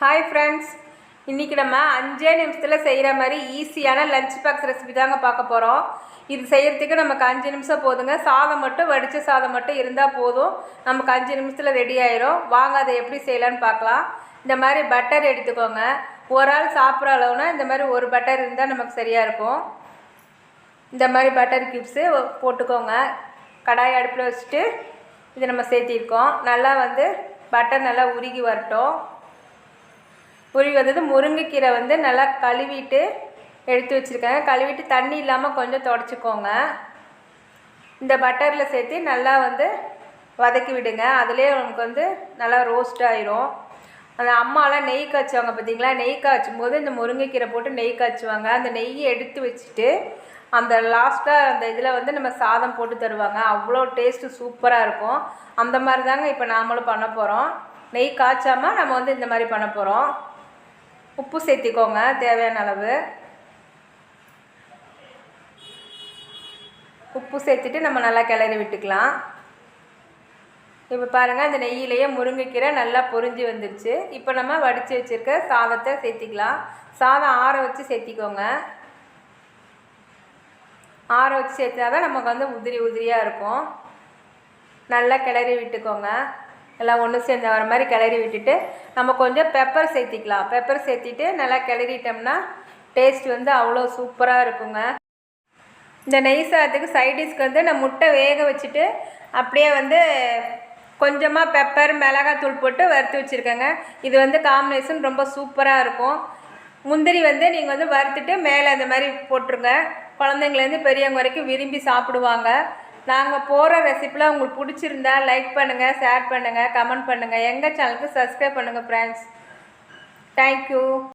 Hi friends இன்றைக்கி நம்ம அஞ்சே நிமிஷத்தில் செய்கிற மாதிரி ஈஸியான லஞ்ச் பாக்ஸ் ரெசிபி தாங்க பார்க்க போகிறோம் இது செய்கிறதுக்கு நமக்கு அஞ்சு நிமிஷம் போதுங்க. சாதம் மட்டும் வடித்த சாதம் மட்டும் இருந்தால் போதும். நமக்கு அஞ்சு நிமிஷத்தில் ரெடி ஆயிரும். வாங்க அதை எப்படி செய்யலான்னு பார்க்கலாம். இந்த மாதிரி பட்டர் எடுத்துக்கோங்க. ஒரு ஆள் சாப்பிட்ற அளவுனா இந்த மாதிரி ஒரு பட்டர் இருந்தால் நமக்கு சரியாக இருக்கும். இந்த மாதிரி பட்டர் கிப்ஸு போட்டுக்கோங்க. கடாய் அடுப்பில் வச்சுட்டு இதை நம்ம சேர்த்திருக்கோம். நல்லா வந்து பட்டர் நல்லா உருகி வரட்டும். உருகி வந்தது முருங்கைக்கீரை வந்து நல்லா கழுவிட்டு எடுத்து வச்சுருக்கேன் கழுவிட்டு தண்ணி இல்லாமல் கொஞ்சம் தொடச்சிக்கோங்க. இந்த பட்டரில் சேர்த்து நல்லா வந்து வதக்கி விடுங்க. அதுலேயே நமக்கு வந்து நல்லா ரோஸ்ட் ஆயிரும். அந்த அம்மாலாம் நெய் காய்ச்சுவாங்க பார்த்தீங்களா நெய் காய்ச்சும் போது இந்த முருங்கைக்கீரை போட்டு நெய் காய்ச்சுவாங்க. அந்த நெய்யை எடுத்து வச்சுட்டு அந்த லாஸ்ட்டாக அந்த இதில் வந்து நம்ம சாதம் போட்டு தருவாங்க. அவ்வளோ டேஸ்ட்டு சூப்பராக இருக்கும். அந்த மாதிரி தாங்க இப்போ நாமளும் பண்ண போகிறோம் நெய் காய்ச்சாமல் நம்ம வந்து இந்த மாதிரி பண்ண போகிறோம் உப்பு சேர்த்திக்கோங்க தேவையான அளவு. உப்பு சேர்த்துட்டு நம்ம நல்லா கிளறி விட்டுக்கலாம். இப்போ பாருங்கள் அந்த நெய்யிலேயே முருங்கைக்கீரை நல்லா பொரிஞ்சு வந்துருச்சு. இப்போ நம்ம வடித்து வச்சுருக்க சாதத்தை சேர்த்திக்கலாம். சாதம் ஆற வச்சு சேர்த்திக்கோங்க. ஆற வச்சு சேர்த்தா தான் நமக்கு வந்து உதிரி உதிரியாக இருக்கும். நல்லா கிளறி விட்டுக்கோங்க. எல்லாம் ஒன்று சேர்ந்து வர மாதிரி கிளறி விட்டுட்டு நம்ம கொஞ்சம் பெப்பர் சேர்த்திக்கலாம். பெப்பர் சேர்த்திட்டு நல்லா கிளறிட்டோம்னா டேஸ்ட் வந்து அவ்வளோ சூப்பராக இருக்குங்க. இந்த நெய் சாதத்துக்கு சைடிஷ்க்கு வந்து நான் முட்டை வேக வச்சுட்டு அப்படியே வந்து கொஞ்சமாக பெப்பர் மிளகாத்தூள் போட்டு வறுத்து வச்சுருக்கேங்க. இது வந்து காம்பினேஷன் ரொம்ப சூப்பராக இருக்கும். முந்திரி வந்து நீங்கள் வந்து வறுத்துட்டு மேலே அந்த மாதிரி போட்டுருங்க. குழந்தைங்கலேருந்து பெரியவங்க வரைக்கும் விரும்பி சாப்பிடுவாங்க. நாங்கள் போகிற ரெசிப்பிலாம் உங்களுக்கு பிடிச்சிருந்தா லைக் பண்ணுங்கள் ஷேர் பண்ணுங்கள் கமெண்ட் பண்ணுங்கள் எங்கள் சேனலுக்கு சப்ஸ்கிரைப் பண்ணுங்கள் ஃப்ரெண்ட்ஸ் தேங்க்யூ